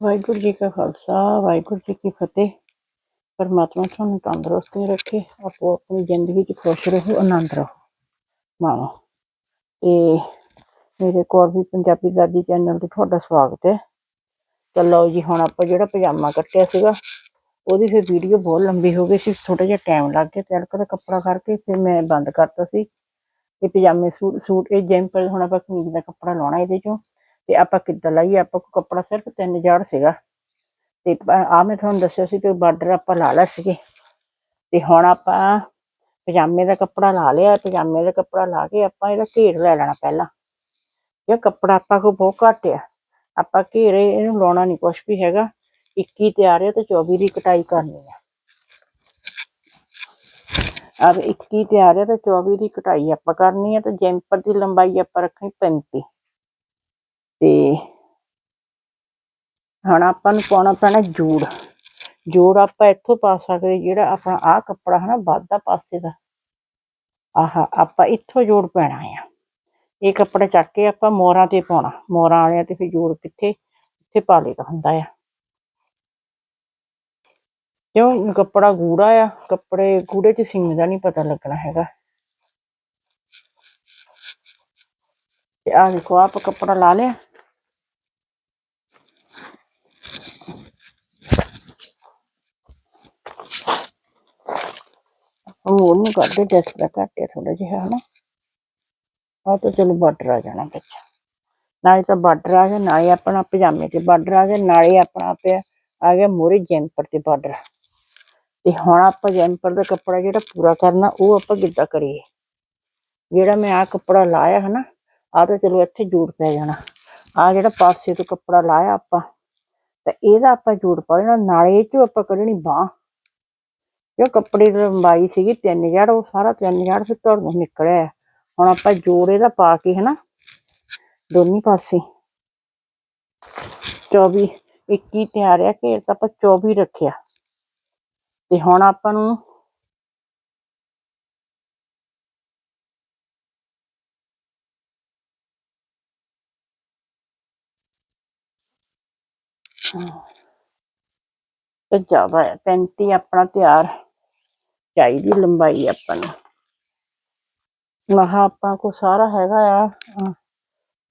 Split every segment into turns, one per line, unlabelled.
ਵਾਹਿਗੁਰੂ ਜੀ ਕਾ ਖਾਲਸਾ, ਵਾਹਿਗੁਰੂ ਜੀ ਕੀ ਫਤਿਹ। ਪਰਮਾਤਮਾ ਤੁਹਾਨੂੰ ਤੰਦਰੁਸਤੀ ਰੱਖੇ, ਆਪੋ ਆਪਣੀ ਜ਼ਿੰਦਗੀ 'ਚ ਖੁਸ਼ ਰਹੋ, ਆਨੰਦ ਰਹੋ, ਮਾਣੋ। ਤੇ ਮੇਰੇ ਕੋਲ ਵੀ ਪੰਜਾਬੀ ਦਾਦੀ ਚੈਨਲ ਤੇ ਤੁਹਾਡਾ ਸਵਾਗਤ ਹੈ। ਤਾਂ ਜੀ, ਹੁਣ ਆਪਾਂ ਜਿਹੜਾ ਪਜਾਮਾ ਕੱਟਿਆ ਸੀਗਾ, ਉਹਦੀ ਫਿਰ ਵੀਡੀਓ ਬਹੁਤ ਲੰਬੀ ਹੋ ਗਈ ਸੀ ਥੋੜਾ ਜਿਹਾ ਟਾਈਮ ਲੱਗ ਗਿਆ ਤਿਲਕ ਦਾ ਕੱਪੜਾ ਕਰਕੇ ਫਿਰ ਮੈਂ ਬੰਦ ਕਰਤਾ ਸੀ। ਤੇ ਪਜਾਮੇ ਸੂਟ ਸੂਟ, ਇਹ ਜੈਂਪਲ, ਹੁਣ ਆਪਾਂ ਕਮੀਜ਼ ਦਾ ਕੱਪੜਾ ਲਾਉਣਾ ਇਹਦੇ ਚੋਂ। ਤੇ ਆਪਾਂ ਕਿੱਦਾਂ ਲਾਈਏ? ਆਪਾਂ ਕੋਲ ਕੱਪੜਾ ਸਿਰਫ ਤਿੰਨ ਜਾੜ ਸੀਗਾ। ਤੇ ਆ ਮੈਂ ਤੁਹਾਨੂੰ ਦੱਸਿਆ ਸੀ ਕਿ ਬਾਰਡਰ ਆਪਾਂ ਲਾ ਲਿਆ ਸੀਗੇ। ਤੇ ਹੁਣ ਆਪਾਂ ਪਜਾਮੇ ਦਾ ਕੱਪੜਾ ਲਾ ਲਿਆ, ਪਜਾਮੇ ਦਾ ਕੱਪੜਾ ਲਾ ਕੇ ਆਪਾਂ ਇਹਦਾ ਘੇਰ ਲੈ ਲੈਣਾ ਪਹਿਲਾਂ। ਇਹ ਕੱਪੜਾ ਆਪਾਂ ਕੋਲ ਬਹੁਤ ਘੱਟ ਆ। ਆਪਾਂ ਘੇਰੇ ਇਹਨੂੰ ਲਾਉਣਾ ਨਹੀਂ ਕੁਛ ਵੀ ਹੈਗਾ। 21 ਤਿਆਰ ਹੈ ਤੇ 24 ਦੀ ਕਟਾਈ ਕਰਨੀ ਹੈ ਅਬ 21 ਤਿਆਰ ਹੈ ਤੇ 24 ਦੀ ਕਟਾਈ ਆਪਾਂ ਕਰਨੀ ਹੈ ਤੇ ਜੈਂਪਰ ਦੀ ਲੰਬਾਈ ਆਪਾਂ ਰੱਖਣੀ 35 ਤੇ ਹੁਣ ਆਪਾਂ ਨੂੰ ਪਾਉਣਾ ਪੈਣਾ ਜੋੜ। ਜੋੜ ਆਪਾਂ ਇੱਥੋਂ ਪਾ ਸਕਦੇ ਜਿਹੜਾ ਆਪਣਾ ਆਹ ਕੱਪੜਾ ਹੈ ਨਾ ਵੱਧਦਾ ਪਾਸੇ ਦਾ। ਆਹ, ਆਪਾਂ ਇੱਥੋਂ ਜੋੜ ਪੈਣਾ ਆ। ਇਹ ਕੱਪੜਾ ਚੱਕ ਕੇ ਆਪਾਂ ਮੋਹਰਾਂ ਤੇ ਪਾਉਣਾ। ਮੋਹਰਾਂ ਵਾਲਿਆਂ ਤੇ ਫਿਰ ਜੋੜ ਕਿੱਥੇ, ਇੱਥੇ ਪਾ ਲਈਦਾ ਹੁੰਦਾ ਆ। ਕਿਉਂ? ਕੱਪੜਾ ਗੂੜਾ ਆ। ਕੱਪੜੇ ਗੂੜੇ ਚ ਸਿੰਗ ਦਾ ਨਹੀਂ ਪਤਾ ਲੱਗਣਾ ਹੈਗਾ। ਤੇ ਆਹ ਦੇਖੋ ਆਪ ਕੱਪੜਾ ਲਾ ਲਿਆ। ਉਹ ਨੂੰ ਕਰਦੇ ਜਸ ਦਾ ਘੱਟਿਆ ਥੋੜਾ ਜਿਹਾ, ਹਨਾ। ਆ ਤਾਂ ਚਲੋ ਬਾਰਡਰ ਆ ਜਾਣਾ ਵਿੱਚ। ਨਾਲੇ ਤਾਂ ਬਾਰਡਰ ਆ ਗਿਆ, ਨਾਲੇ ਆਪਣਾ ਪਜਾਮੇ ਤੇ ਬਾਰਡਰ ਆ ਗਿਆ, ਨਾਲੇ ਆਪਣਾ ਪਿਆ, ਆ ਗਿਆ ਮੋਰੇ ਜੈਂਪਰ ਤੇ ਬਾਰਡਰ ਤੇ ਹੁਣ ਆਪਾਂ ਜੈਂਪਰ ਦਾ ਕੱਪੜਾ ਜਿਹੜਾ ਪੂਰਾ ਕਰਨਾ, ਉਹ ਆਪਾਂ ਕਿੱਦਾਂ ਕਰੀਏ? ਜਿਹੜਾ ਮੈਂ ਆ ਕੱਪੜਾ ਲਾਇਆ, ਹਨਾ ਆ ਤਾਂ ਚਲੋ ਇੱਥੇ ਜੋੜ ਪੈ ਜਾਣਾ। ਆ ਜਿਹੜਾ ਪਾਸੇ ਤੋਂ ਕੱਪੜਾ ਲਾਇਆ ਆਪਾਂ, ਤਾਂ ਇਹਦਾ ਆਪਾਂ ਜੋੜ ਪਾ ਦੇਣਾ, ਨਾਲੇ ਇਹ ਚੋਂ ਆਪਾਂ ਕੱਢਣੀ ਬਾਹ। ਜੋ ਕੱਪੜੇ ਦੀ ਲੰਬਾਈ ਸੀਗੀ 3000 ਉਹ ਸਾਰਾ 3000 ਫਿਰ ਤੁਹਾਨੂੰ ਨਿਕਲਿਆ। ਹੁਣ ਆਪਾਂ ਜੋੜੇ ਦਾ ਪਾ ਕੇ ਹਨਾ, ਦੋਨੀ ਪਾਸੇ। 24 21 ਤਿਆਰ ਆ ਘੇਰ ਤਾਂ ਆਪਾਂ 24 ਰੱਖਿਆ। ਤੇ ਹੁਣ ਆਪਾਂ ਨੂੰ ਤੇ ਜ਼ਿਆਦਾ 35 ਆਪਣਾ ਤਿਆਰ। ਚਾਹੀਦੀ ਲੰਬਾਈ ਆਪਾਂ ਨੂੰ। ਮਹਾ ਆਪਾਂ ਕੋ ਸਾਰਾ ਹੈਗਾ ਆ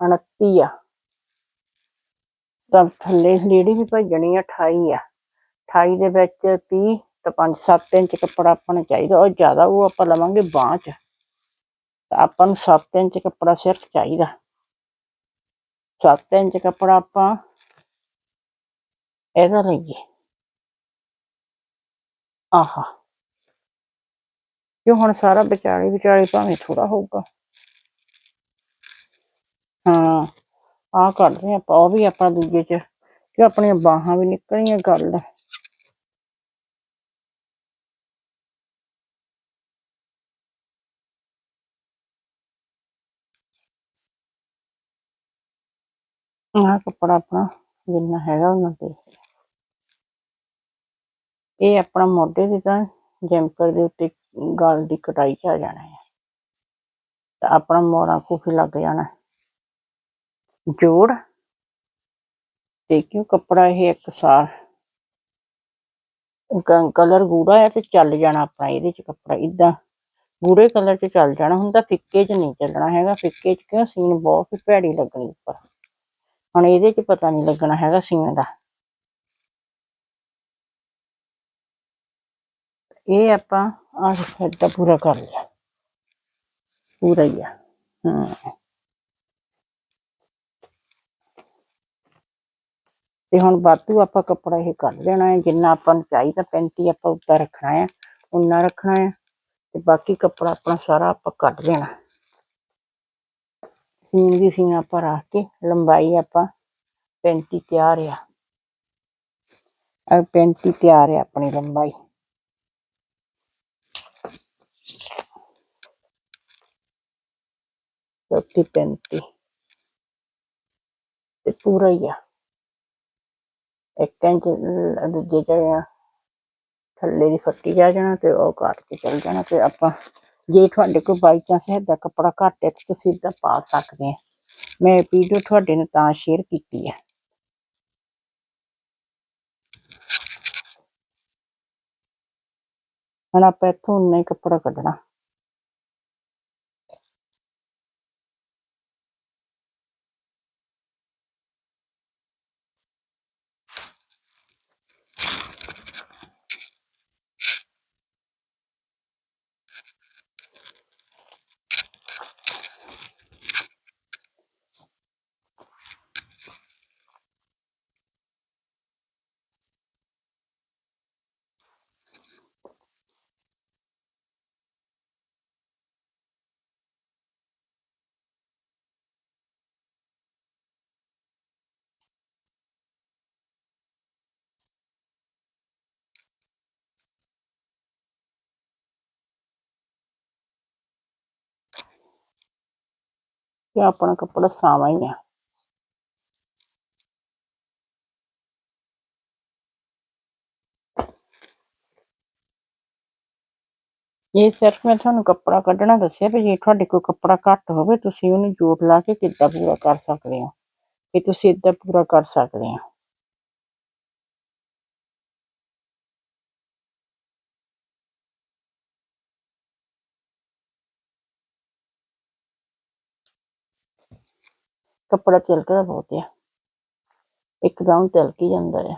29 ਆ। ਤਾਂ ਥੱਲੇ ਲੇਡੀ ਵੀ ਭੱਜਣੀ ਆ 28 ਆ। 28 ਦੇ ਵਿੱਚ 30 ਤਾਂ 5-7 ਇੰਚ ਕੱਪੜਾ ਆਪਾਂ ਨੂੰ ਚਾਹੀਦਾ। ਉਹ ਜ਼ਿਆਦਾ ਉਹ ਆਪਾਂ ਲਵਾਂਗੇ ਬਾਂਹ 'ਚ। ਤਾਂ ਆਪਾਂ ਨੂੰ 7 ਇੰਚ ਕੱਪੜਾ ਸਿਰਫ ਚਾਹੀਦਾ। 7 ਇੰਚ ਕੱਪੜਾ ਆਪਾਂ ਇਹਦਾ ਲਈਏ। ਆਹਾ। ਕਿਉਂ ਹੁਣ ਸਾਰਾ ਵਿਚਾਲੇ ਵਿਚਾਲੇ ਭਾਵੇਂ ਥੋੜਾ ਹੋਊਗਾ ਹਾਂ ਆਹ ਕਰਦੇ ਹਾਂ ਆਪਾਂ ਉਹ ਵੀ ਆਪਾਂ ਦੂਜੇ ਚ ਕਿ ਆਪਣੀਆਂ ਬਾਹਾਂ ਵੀ ਨਿਕਲਣੀਆਂ ਗੱਲ ਹੈ ਆਹ ਕੱਪੜਾ ਆਪਣਾ ਜਿੰਨਾ ਹੈਗਾ ਉਹਨਾਂ ਤੇ ਇਹ ਆਪਣਾ ਮੋਢੇ ਦੀ ਤਾਂ ਜੈਂਪਰ ਦੇ ਉੱਤੇ ਗਲ ਦੀ ਕਟਾਈ 'ਚ ਆ ਜਾਣਾ ਹੈ। ਤਾਂ ਆਪਣਾ ਮੋਹਰਾਂ ਖੂਫੀ ਲੱਗ ਜਾਣਾ ਜੋੜ ਤੇ ਕਿਉਂ ਕੱਪੜਾ ਇਹ ਇੱਕ ਸਾਰ ਕਲਰ ਗੂੜਾ ਹੈ ਤੇ ਚੱਲ ਜਾਣਾ ਆਪਣਾ ਇਹਦੇ 'ਚ ਕੱਪੜਾ। ਇਦਾਂ ਗੂੜੇ ਕਲਰ 'ਚ ਚੱਲ ਜਾਣਾ ਹੁੰਦਾ, ਫਿੱਕੇ 'ਚ ਨਹੀਂ ਚੱਲਣਾ ਹੈਗਾ। ਫਿੱਕੇ 'ਚ ਕਿਉਂ? ਸੀਨ ਬਹੁਤ ਭੈੜੀ ਲੱਗਣੀ ਉੱਪਰ। ਹੁਣ ਇਹਦੇ 'ਚ ਪਤਾ ਨਹੀਂ ਲੱਗਣਾ ਹੈਗਾ ਸੀਨ ਦਾ। ਇਹ ਆਪਾਂ ਆਹ ਸਾਈਡ ਦਾ ਪੂਰਾ ਕਰ ਲਿਆ ਪੂਰਾ ਹੀ ਆ ਹਾਂ ਤੇ ਹੁਣ ਬਾਤੂ ਆਪਾਂ ਕੱਪੜਾ ਇਹ ਕੱਢ ਲੈਣਾ ਹੈ ਜਿੰਨਾ ਆਪਾਂ ਨੂੰ ਚਾਹੀਦਾ 35 ਆਪਾਂ ਉੱਤੇ ਰੱਖਣਾ ਹੈ ਉਨਾ ਰੱਖਣਾ ਹੈ ਤੇ ਬਾਕੀ ਕੱਪੜਾ ਆਪਣਾ ਸਾਰਾ ਆਪਾਂ ਕੱਢ ਲੈਣਾ ਸੀਨ ਦੀ ਸੀਨ ਆਪਾਂ ਰੱਖ ਕੇ ਲੰਬਾਈ ਆਪਾਂ 35 ਤਿਆਰ ਆ ਆ 35 ਤਿਆਰ ਹੈ ਆਪਣੀ ਲੰਬਾਈ चौथी पैंती ਤੇ ਪੂਰਾ ਹੀ ਆ ਇੱਕ ਇੰਚ ਲ- ਦੂਜੇ ਜਿਹੜਾ ਥੱਲੇ ਦੀ ਫੱਟੀ ਜਾ ਜਾਣਾ ਤੇ ਉਹ ਕੱਟ ਕੇ ਚਲ ਜਾਣਾ ਤੇ ਆਪਾਂ ਜੇ ਤੁਹਾਡੇ ਕੋਲ ਬਾਈ ਚਾਂਸ ਹੈ ਦਾ ਕੱਪੜਾ ਘੱਟ ਹੈ ਤਾਂ ਤੁਸੀਂ ਤਾਂ ਪਾ ਸਕਦੇ ਆ ਮੈਂ ਵੀਡੀਓ ਤੁਹਾਡੇ ਨਾਲ ਤਾਂ ਸ਼ੇਅਰ ਕੀਤੀ ਹੈ ਹੁਣ ਆਪਾਂ ਇੱਥੋਂ ਉਨਾ ਹੀ ਕੱਪੜਾ ਕੱਢਣਾ ਇਹ ਆਪਣਾ ਕੱਪੜਾ ਸਾਵਾ ਹੀ ਆ ਇਹ ਸਿਰਫ ਮੈਂ ਤੁਹਾਨੂੰ ਕੱਪੜਾ ਕੱਢਣਾ ਦੱਸਿਆ ਵੀ ਜੇ ਤੁਹਾਡੇ ਕੋਲ ਕੱਪੜਾ ਘੱਟ ਹੋਵੇ ਤੁਸੀਂ ਉਹਨੂੰ ਜੋੜ ਲਾ ਕੇ ਕਿੱਦਾਂ ਪੂਰਾ ਕਰ ਸਕਦੇ ਹੋ ਕਿ ਤੁਸੀਂ ਇਦਾਂ ਪੂਰਾ ਕਰ ਸਕਦੇ ਹੋ ਕੱਪੜਾ ਤਿਲਕਦਾ ਬਹੁਤ ਆ ਇੱਕਦਮ ਤਿਲਕ ਹੀ ਜਾਂਦਾ ਹੈ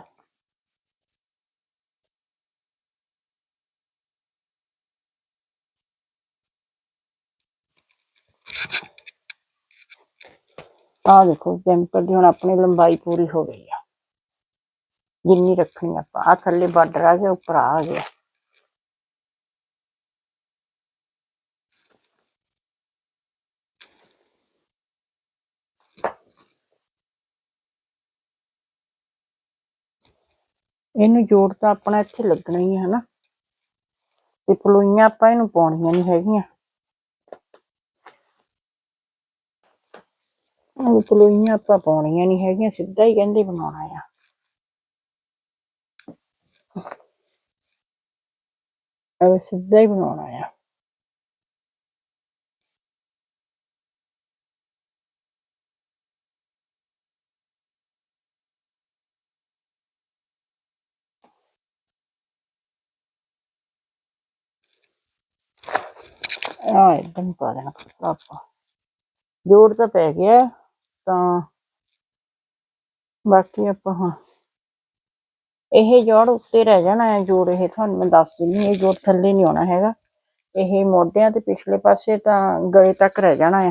ਆਹ ਦੇਖੋ ਜੈਂਪਰ ਦੀ ਹੁਣ ਆਪਣੀ ਲੰਬਾਈ ਪੂਰੀ ਹੋ ਗਈ ਆ ਜਿੰਨੀ ਰੱਖਣੀ ਆਪਾਂ ਆ ਥੱਲੇ ਬਾਰਡਰ ਆ ਗਿਆ ਉੱਪਰ ਆ ਗਿਆ ਇਹਨੂੰ ਜੋੜ ਤਾਂ ਆਪਣਾ ਇੱਥੇ ਲੱਗਣਾ ਹੀ ਹੈ ਹਨਾ? ਤੇ ਪਲੋਈਆਂ ਆਪਾਂ ਇਹਨੂੰ ਪਾਉਣੀਆਂ ਨਹੀਂ ਹੈਗੀਆਂ। ਉਹ ਪਲੋਈਆਂ ਆਪਾਂ ਪਾਉਣੀਆਂ ਨਹੀਂ ਹੈਗੀਆਂ, ਸਿੱਧਾ ਹੀ ਕਹਿੰਦੇ ਬਣਾਉਣਾ ਆ। ਇਹ ਸਿੱਧਾ ਹੀ ਬਣਾਉਣਾ ਆ। ਆ ਇਦਾਂ ਪਾ ਦੇਣਾ ਕੱਪੜਾ ਆਪਾਂ। ਜੋੜ ਤਾਂ ਪੈ ਗਿਆ, ਤਾਂ ਬਾਕੀ ਆਪਾਂ ਹਾਂ। ਇਹ ਜੋੜ ਉੱਤੇ ਰਹਿ ਜਾਣਾ ਹੈ ਜੋੜ ਇਹ ਤੁਹਾਨੂੰ ਮੈਂ ਦੱਸ ਦਿੰਦੀ ਇਹ ਜੋੜ ਥੱਲੇ ਨਹੀਂ ਆਉਣਾ ਹੈਗਾ। ਇਹ ਮੋਢਿਆਂ ਤੇ ਪਿਛਲੇ ਪਾਸੇ ਤਾਂ ਗਲੇ ਤੱਕ ਰਹਿ ਜਾਣਾ ਆ।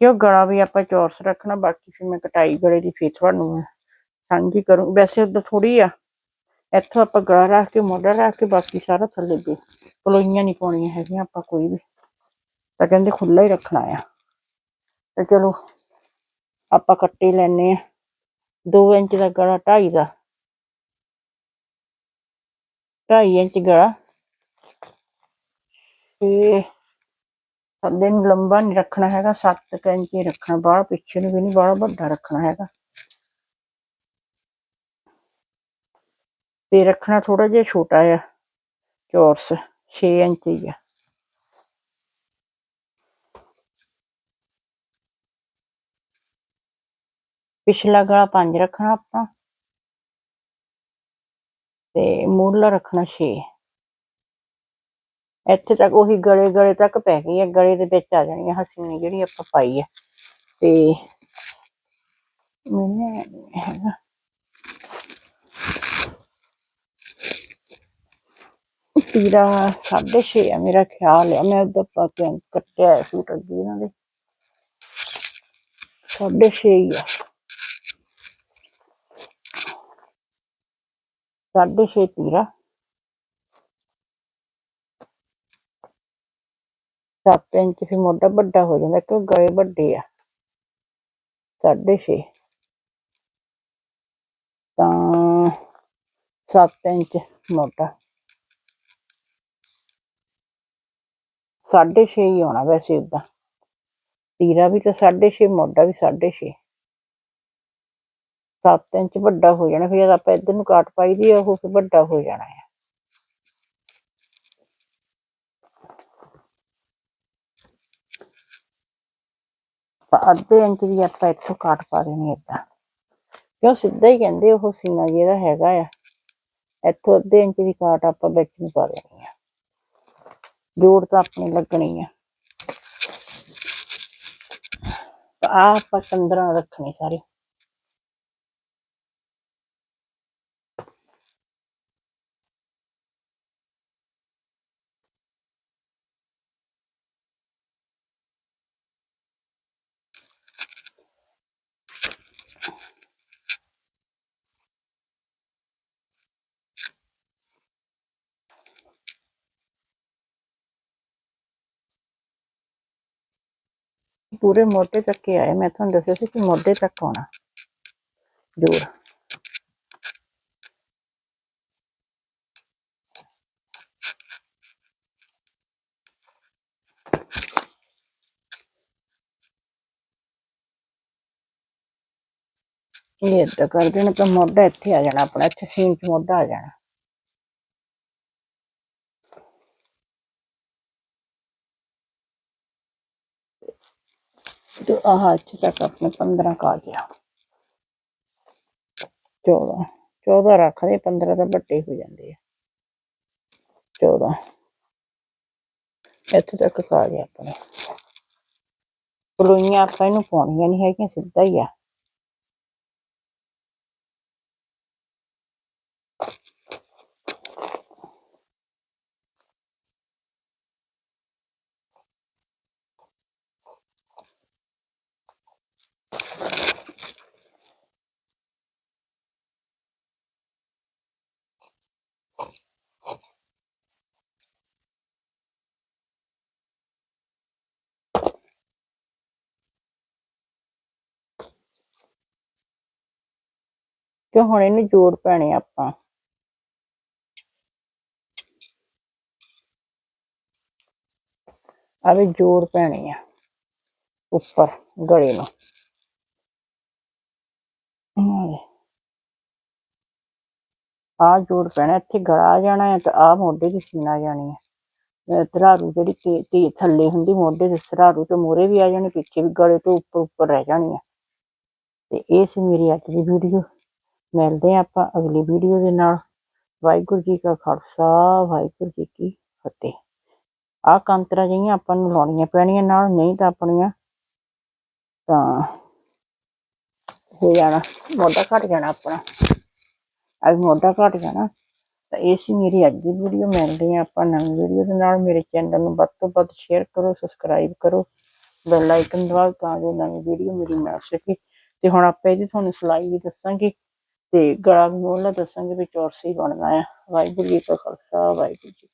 ਕਿਉਂ ਗਲਾ ਵੀ ਆਪਾਂ ਚੌਰਸ ਰੱਖਣਾ, ਬਾਕੀ ਫਿਰ ਮੈਂ ਕਟਾਈ ਗਲੇ ਦੀ ਫੇਰ ਤੁਹਾਨੂੰ ਮੈਂ ਸਾਂਝੀ ਕਰੂੰ। ਵੈਸੇ ਉਦਾਂ ਥੋੜੀ ਆ। ਇੱਥੋਂ ਆਪਾਂ ਗਲਾ ਰੱਖ ਕੇ ਮੋਢਾ ਰੱਖ ਕੇ ਬਾਕੀ ਸਾਰਾ ਥੱਲੇ ਵੀ ਪਲੋਈਆਂ ਨਹੀਂ ਪਾਉਣੀਆਂ ਹੈਗੀਆਂ ਆਪਾਂ ਕੋਈ ਵੀ ਤਾਂ ਕਹਿੰਦੇ ਖੁੱਲਾ ਹੀ ਰੱਖਣਾ ਆ ਤੇ ਚਲੋ ਆਪਾਂ ਕੱਟੇ ਲੈਨੇ ਆ 2 ਇੰਚ ਦਾ ਗਲਾ 2.5 ਦਾ 2.5 ਇੰਚ ਗਲਾ ਤੇ ਥੱਲੇ ਨੂੰ ਲੰਬਾ ਨਹੀਂ ਰੱਖਣਾ ਹੈਗਾ 7 ਇੰਚ ਹੀ ਰੱਖਣਾ ਬਾਹਰ ਪਿੱਛੇ ਨੂੰ ਵੀ ਨਹੀਂ ਬਾਹਲਾ ਵੱਡਾ ਰੱਖਣਾ ਹੈਗਾ ਤੇ ਰੱਖਣਾ ਥੋੜਾ ਜਿਹਾ ਛੋਟਾ ਆ ਚੌਰਸ 6 ਇੰਚ ਹੀ ਆ ਪਿਛਲਾ ਗਲਾ 5 ਰੱਖਣਾ ਆਪਾਂ ਤੇ ਮੂਹਰਲਾ ਰੱਖਣਾ 6 ਇੱਥੇ ਤੱਕ ਉਹੀ ਗਲੇ ਗਲੇ ਤੱਕ ਪੈ ਗਈ ਹੈ ਗਲੇ ਦੇ ਵਿੱਚ ਆ ਜਾਣੀ ਹੈ ਹਸੀਨੀ ਜਿਹੜੀ ਆਪਾਂ ਪਾਈ ਹੈ ਤੇ ਮੈਨੇ ਹੈਗਾ ਤੀਰਾ 6.5 ਆ ਮੇਰਾ ਖਿਆਲ ਹੈ ਮੈਂ ਉਧਰ ਪਾ ਕੇ ਕੱਟਿਆ ਹੈ ਸੂਟ ਅੱਗੇ ਇਹਨਾਂ ਦੇ 6.5 ਹੀ ਆ ਸਾਢੇ ਛੇ ਤੀਰਾ ਸੱਤ ਇੰਚ ਫਿਰ ਮੋਢਾ ਵੱਡਾ ਹੋ ਜਾਂਦਾ ਕਿਉਂ ਗਲੇ ਵੱਡੇ ਆ ਸਾਢੇ ਛੇ ਤਾਂ ਸੱਤ ਇੰਚ ਮੋਢਾ ਸਾਢੇ ਛੇ ਹੀ ਆਉਣਾ ਵੈਸੇ ਉਦਾਂ ਤੀਰਾ ਵੀ ਤਾਂ ਸਾਢੇ ਛੇ ਮੋਢਾ ਵੀ ਸਾਢੇ ਛੇ ਸੱਤ ਇੰਚ ਵੱਡਾ ਹੋ ਜਾਣਾ ਫਿਰ ਜਦ ਆਪਾਂ ਇੱਧਰ ਨੂੰ ਕਾਟ ਪਾਈ ਦੀ ਆ ਉਹ ਫਿਰ ਵੱਡਾ ਹੋ ਜਾਣਾ ਹੈ ਤਾਂ ਅੱਧੇ ਇੰਚ ਦੀ ਆਪਾਂ ਇੱਥੋਂ ਕਾਟ ਪਾ ਦੇਣੀ ਏਦਾਂ ਕਿਉਂ ਸਿੱਧਾ ਹੀ ਕਹਿੰਦੇ ਉਹ ਸੀਨਾ ਜਿਹੜਾ ਹੈਗਾ ਆ ਇੱਥੋਂ ਅੱਧੇ ਇੰਚ ਦੀ ਕਾਟ ਆਪਾਂ ਵਿੱਚ ਨੂੰ ਪਾ ਦੇਣੀ ਆ ਜੋੜ ਤਾਂ ਆਪਣੀ ਲੱਗਣੀ ਆ। ਆ ਆਪਾਂ 15 ਰੱਖਣੇ ਸਾਰੇ। ਪੂਰੇ ਮੋਢੇ ਤੱਕ ਹੀ ਆਏ ਮੈਂ ਤੁਹਾਨੂੰ ਦੱਸਿਆ ਸੀ ਕਿ ਮੋਢੇ ਤੱਕ ਆਉਣਾ ਜੋੜ ਇਹ ਏਦਾਂ ਕਰ ਦੇਣਾ ਤਾਂ ਮੋਢਾ ਇੱਥੇ ਆ ਜਾਣਾ ਆਪਣਾ ਇੱਥੇ ਸੀਨ ਚ ਮੋਢਾ ਆ ਜਾਣਾ ਤੇ ਆਹ ਇੱਥੇ ਤੱਕ ਆਪਣੇ 15 ਕਾ ਗਿਆ। 14 14 ਰੱਖ ਦੇ 15 ਤਾਂ ਵੱਡੇ ਹੋ ਜਾਂਦੇ ਆ। 14 ਇੱਥੇ ਤੱਕ ਕਾ ਗਿਆ ਆਪਣੇ। ਪਲੋਈਆਂ ਆਪਾਂ ਇਹਨੂੰ ਪਾਉਣੀਆਂ ਨਹੀਂ ਹੈਗੀਆਂ, ਸਿੱਧਾ ਹੀ ਆ। ਕਿ ਹੁਣ ਇਹਨੂੰ ਜੋੜ ਪੈਣੇ ਆ ਆਪਾਂ ਆ ਵੀ ਜੋੜ ਪੈਣੇ ਆ ਉੱਪਰ ਗਲੇ ਨੂੰ ਆ ਜੋੜ ਪੈਣਾ ਇੱਥੇ ਗਲਾ ਆ ਜਾਣਾ ਹੈ ਤੇ ਆ ਮੋਢੇ ਦੀ ਸੀਨ ਆ ਜਾਣੀ ਹੈ ਧਰਾਰੂ ਜਿਹੜੀ ਤੇ ਤੇ ਥੱਲੇ ਹੁੰਦੀ ਮੋਢੇ ਦੇ ਧਰਾਰੂ ਤੇ ਮੋਰੇ ਵੀ ਆ ਜਾਣੀ ਪਿੱਛੇ ਵੀ ਗਲੇ ਤੋਂ ਉੱਪਰ ਉੱਪਰ ਰਹਿ ਜਾਣੀ ਹੈ ਤੇ ਇਹ ਸੀ ਮੇਰੀ ਅੱਜ ਦੀ ਵੀਡੀਓ ਮਿਲਦੇ ਹਾਂ ਆਪਾਂ ਅਗਲੀ ਵੀਡੀਓ ਦੇ ਨਾਲ। ਵਾਹਿਗੁਰੂ ਜੀ ਕਾ ਖਾਲਸਾ, ਵਾਹਿਗੁਰੂ ਜੀ ਕੀ ਫਤਿਹ। ਆਹ ਕੰਤਰਾ ਜਿਹੀਆਂ ਆਪਾਂ ਨੂੰ ਲਾਉਣੀਆਂ ਪੈਣੀਆਂ, ਨਾਲ ਨਹੀਂ ਤਾਂ ਆਪਣੀਆਂ ਤਾਂ ਹੋ ਜਾਣਾ, ਮੋਢਾ ਘਟ ਜਾਣਾ ਆਪਣਾ। ਅੱਜ ਮੋਢਾ ਘਟ ਜਾਣਾ, ਤਾਂ ਇਹ ਸੀ ਮੇਰੀ ਅੱਜ ਦੀ ਵੀਡੀਓ ਮਿਲਦੇ ਹਾਂ ਆਪਾਂ ਨਵੀਂ ਵੀਡੀਓ ਦੇ ਨਾਲ। ਮੇਰੇ ਚੈਨਲ ਨੂੰ ਵੱਧ ਤੋਂ ਵੱਧ ਸ਼ੇਅਰ ਕਰੋ ਸਬਸਕ੍ਰਾਈਬ ਕਰੋ ਬੈਲ ਆਈਕਨ ਦਬਾਓ ਤਾਂ ਜੋ ਨਵੀਂ ਵੀਡੀਓ ਮੇਰੀ ਮਿਲ ਸਕੇ। ਤੇ ਹੁਣ ਆਪਾਂ ਇਹਦੀ ਤੁਹਾਨੂੰ ਸਲਾਈ ਵੀ ਦੱਸਾਂਗੇ ਤੇ ਗਲਾ ਵੀ ਮੋਹਲਾ ਦੱਸਾਂਗੇ ਵੀ ਚੌਰਸੀ ਬਣਨਾ ਆ। ਵਾਹਿਗੁਰੂ ਜੀ ਕਾ ਖਾਲਸਾ, ਵਾਹਿਗੁਰੂ ਜੀ